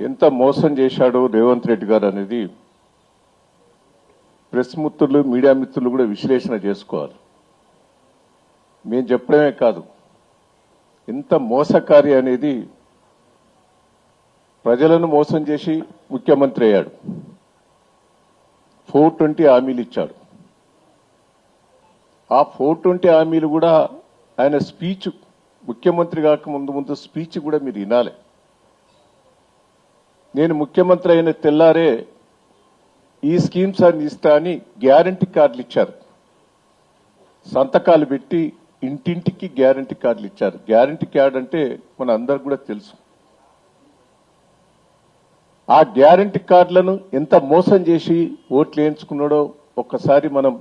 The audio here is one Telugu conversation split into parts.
ఎంత మోసం చేశాడో రేవంత్ రెడ్డి గారు అనేది ప్రెస్ మిత్రులు మీడియా మిత్రులు కూడా విశ్లేషణ చేసుకోవాలి. మేము చెప్పడమే కాదు. ఎంత మోసకారి అనేది ప్రజలను మోసం చేసి ముఖ్యమంత్రి అయ్యాడు. ఫోర్ ట్వంటీ హామీలు ఇచ్చాడు. ఆ ఫోర్ ట్వంటీ హామీలు కూడా ఆయన స్పీచ్ ముఖ్యమంత్రి కాక ముందు ముందు స్పీచ్ కూడా మీరు వినాలి. నేను ముఖ్యమంత్రి అయిన తెల్లారే ఈ స్కీమ్స్ అన్ని ఇస్తా అని గ్యారంటీ కార్డులు ఇచ్చారు. సంతకాలు పెట్టి ఇంటింటికి గ్యారంటీ కార్డులు ఇచ్చారు. గ్యారంటీ కార్డు అంటే మన అందరికి కూడా తెలుసు. ఆ గ్యారంటీ కార్డులను ఎంత మోసం చేసి ఓట్లు వేయించుకున్నాడో ఒక్కసారి మనం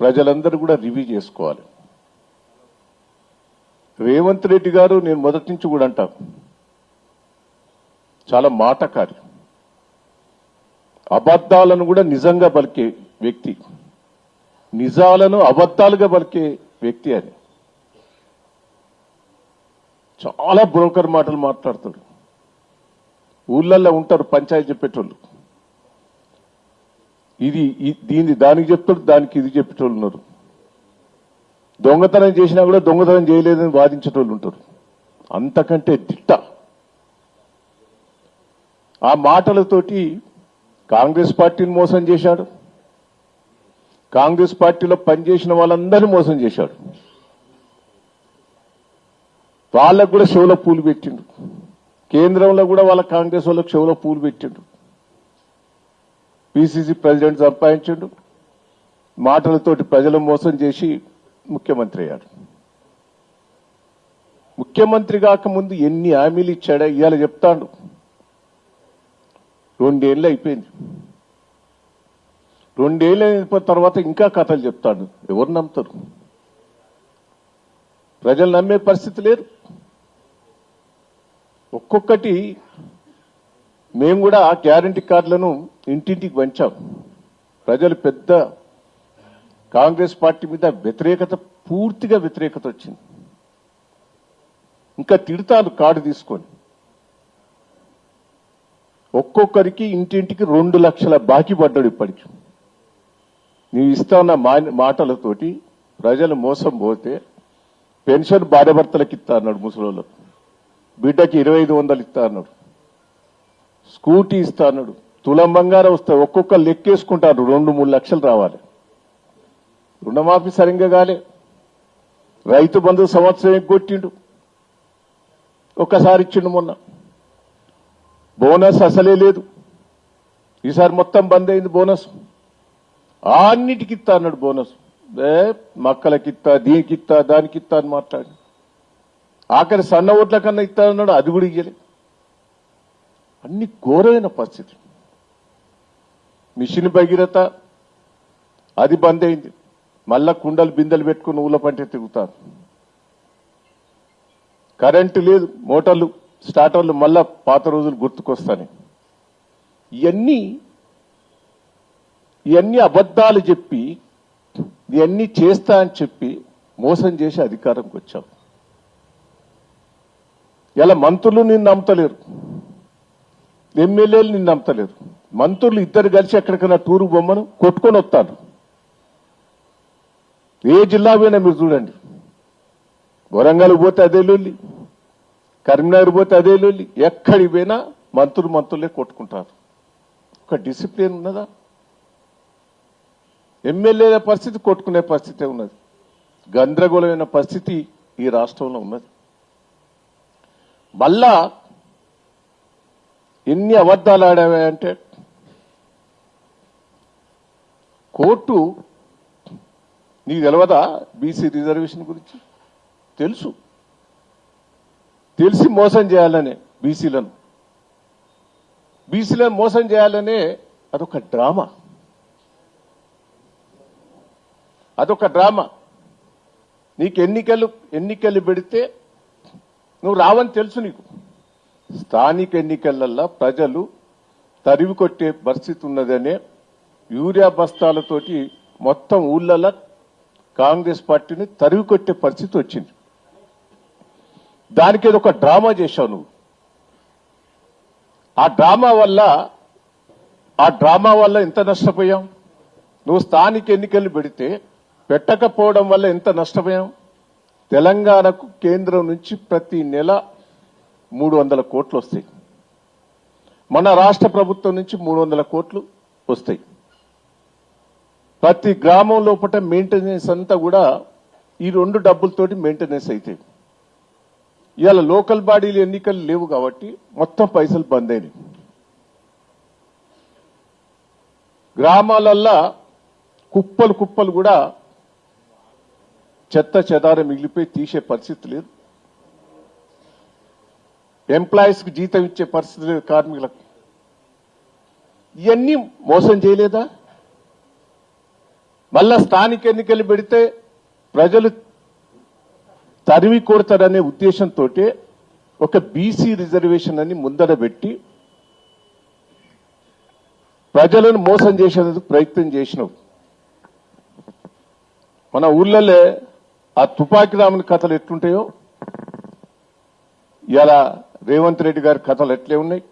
ప్రజలందరూ కూడా రివ్యూ చేసుకోవాలి. రేవంత్ రెడ్డి గారు నేను మొదటి నుంచి కూడా అంటాను చాలా మాటకారి అబద్ధాలను కూడా నిజంగా పలికే వ్యక్తి. నిజాలను అబద్ధాలుగా పలికే వ్యక్తి అని చాలా బ్రోకర్ మాటలు మాట్లాడతాడు. ఊళ్ళల్లో ఉంటారు పంచాయతీ చెప్పేటోళ్ళు ఇది దీన్ని దానికి చెప్తాడు దానికి ఇది చెప్పేటోళ్ళు ఉన్నారు. దొంగతనం చేసినా కూడా దొంగతనం చేయలేదని వాదించేటోళ్ళు ఉంటారు. అంతకంటే దిట్ట. ఆ మాటలతోటి కాంగ్రెస్ పార్టీని మోసం చేశాడు. కాంగ్రెస్ పార్టీలో పనిచేసిన వాళ్ళందరినీ మోసం చేశాడు. వాళ్ళకు కూడా షోలో పూలు పెట్టిండు. కేంద్రంలో కూడా వాళ్ళ కాంగ్రెస్ వాళ్ళకి షోలో పూలు పెట్టిండు. పిసిసి ప్రెసిడెంట్ సంపాదించిండు. మాటలతోటి ప్రజలు మోసం చేసి ముఖ్యమంత్రి అయ్యాడు. ముఖ్యమంత్రి కాకముందు ఎన్ని హామీలు ఇచ్చాడా ఇవాళ చెప్తాడు. రెండేళ్ళు అయిపోయింది. రెండేళ్ళు అయిపోయిన తర్వాత ఇంకా కథలు చెప్తాడు. ఎవరు నమ్ముతారు? ప్రజలు నమ్మే పరిస్థితి లేరు ఒక్కొక్కటి మేము కూడా ఆ గ్యారంటీ కార్డులను ఇంటింటికి పంచాం ప్రజలు పెద్ద కాంగ్రెస్ పార్టీ మీద వ్యతిరేకత పూర్తిగా వ్యతిరేకత వచ్చింది. ఇంకా తిడతాను కార్డు తీసుకొని. ఒక్కొక్కరికి ఇంటింటికి రెండు లక్షల బాకీ పడ్డాడు ఇప్పటికి. నీవు ఇస్తాన్న మా- మాటలతోటి ప్రజలు మోసం పోతే పెన్షన్ భార్యభర్తలకు ఇస్తా అన్నాడు ముసలోళ్ళకు బిడ్డకి ఇరవై ఐదు వందలు ఇస్తా అన్నాడు. స్కూటీ ఇస్తా అన్నాడు. తులం బంగారం వస్తాయి ఒక్కొక్క లెక్కేసుకుంటారు. రెండు మూడు లక్షలు రావాలి. రుణమాఫీ సరిగ్గా కాలే. రైతు బంధు సంవత్సరం ఎగ్గొట్టిండు ఒక్కసారి ఇచ్చిండు మొన్న. బోనస్ అసలే లేదు. ఈసారి మొత్తం బంద్ అయింది బోనస్. అన్నిటికి ఇస్తా అన్నాడు బోనస్. ఏ మక్కలకి ఇస్తా దీనికి ఇస్తా దానికి ఇస్తా అని మాట్లాడి. ఆఖరి సన్న ఓట్ల కన్నా ఇస్తా అన్నాడు అది కూడా ఇయ్యలే. అన్ని ఘోరమైన పరిస్థితి మిషన్ భగీరథ అది బంద్ అయింది. మళ్ళా కుండలు బిందెలు పెట్టుకుని ఊళ్ళ పంటే తిరుగుతారు కరెంటు లేదు మోటార్లు స్టార్టర్లు మళ్ళా పాత రోజులు గుర్తుకొస్తాయి. ఇవన్నీ ఇవన్నీ అబద్ధాలు చెప్పి ఇవన్నీ చేస్తా అని చెప్పి మోసం చేసి అధికారంకి వచ్చాం. ఇలా మంత్రులు నిన్ను నమ్మతలేరు. ఎమ్మెల్యేలు నిన్ను నమ్మతలేరు. మంత్రులు ఇద్దరు కలిసి ఎక్కడికైనా టూరు బొమ్మను కొట్టుకొని వస్తారు. ఏ జిల్లా పోయినా మీరు చూడండి. వరంగల్ పోతే అదే లొల్లి. కరీంనగర్ పోతే అదే లొల్లి. ఎక్కడికి పోయినా మంత్రులు మంత్రులే కొట్టుకుంటారు. ఒక డిసిప్లిన్ ఉన్నదా? ఎమ్మెల్యేల పరిస్థితి కొట్టుకునే పరిస్థితి ఉన్నది. గందరగోళమైన పరిస్థితి ఈ రాష్ట్రంలో ఉన్నది. మళ్ళా ఎన్ని అబద్ధాలు ఆడావంటే కోర్టు నీకు తెలియదా బీసీ రిజర్వేషన్ గురించి? తెలుసు. తెలిసి మోసం చేయాలనే బీసీలను. బీసీలను మోసం చేయాలనే అదొక డ్రామా. అదొక డ్రామా. నీకు ఎన్నికలు ఎన్నికలు పెడితే నువ్వు రావని తెలుసు నీకు. స్థానిక ఎన్నికలల్లో ప్రజలు తరివి కొట్టే పరిస్థితి ఉన్నదనే యూరియా బస్తాలతోటి మొత్తం ఊళ్ళల్లో కాంగ్రెస్ పార్టీని తరివి కొట్టే పరిస్థితి వచ్చింది. దానికి ఒక డ్రామా చేశావు నువ్వు. ఆ డ్రామా వల్ల ఆ డ్రామా వల్ల ఎంత నష్టపోయాం? నువ్వు స్థానిక ఎన్నికలు పెడితే పెట్టకపోవడం వల్ల ఎంత నష్టపోయాం? తెలంగాణకు కేంద్రం నుంచి ప్రతి నెల మూడు వందల కోట్లు వస్తాయి. మన రాష్ట్ర ప్రభుత్వం నుంచి మూడు వందల కోట్లు వస్తాయి. ప్రతి గ్రామం లోపల మెయింటెనెన్స్ అంతా కూడా ఈ రెండు డబ్బులతోటి మెయింటెనెన్స్ అవుతాయి ఇవాళ లోకల్ బాడీలు ఎన్నికలు లేవు కాబట్టి మొత్తం పైసలు బంద్ అయినాయి. గ్రామాలల్లా కుప్పలు కుప్పలు కూడా చెత్త చెదారం మిగిలిపోయి తీసే పరిస్థితి లేదు. ఎంప్లాయీస్కి జీతం ఇచ్చే పరిస్థితి లేదు కార్మికులకు. ఇవన్నీ మోసం చేయలేదా? మళ్ళా స్థానిక ఎన్నికలు పెడితే ప్రజలు తరిమి కొడతారనే ఉద్దేశంతో ఒక బీసీ రిజర్వేషన్ అని ముందర పెట్టి ప్రజలను మోసం చేసేందుకు ప్రయత్నం చేసినావు మన ఊళ్ళలో ఆ తుపాకి రాముని కథలు ఎట్లుంటాయో? ఇలా రేవంత్ రెడ్డి గారి కథలు ఎట్లే ఉన్నాయి?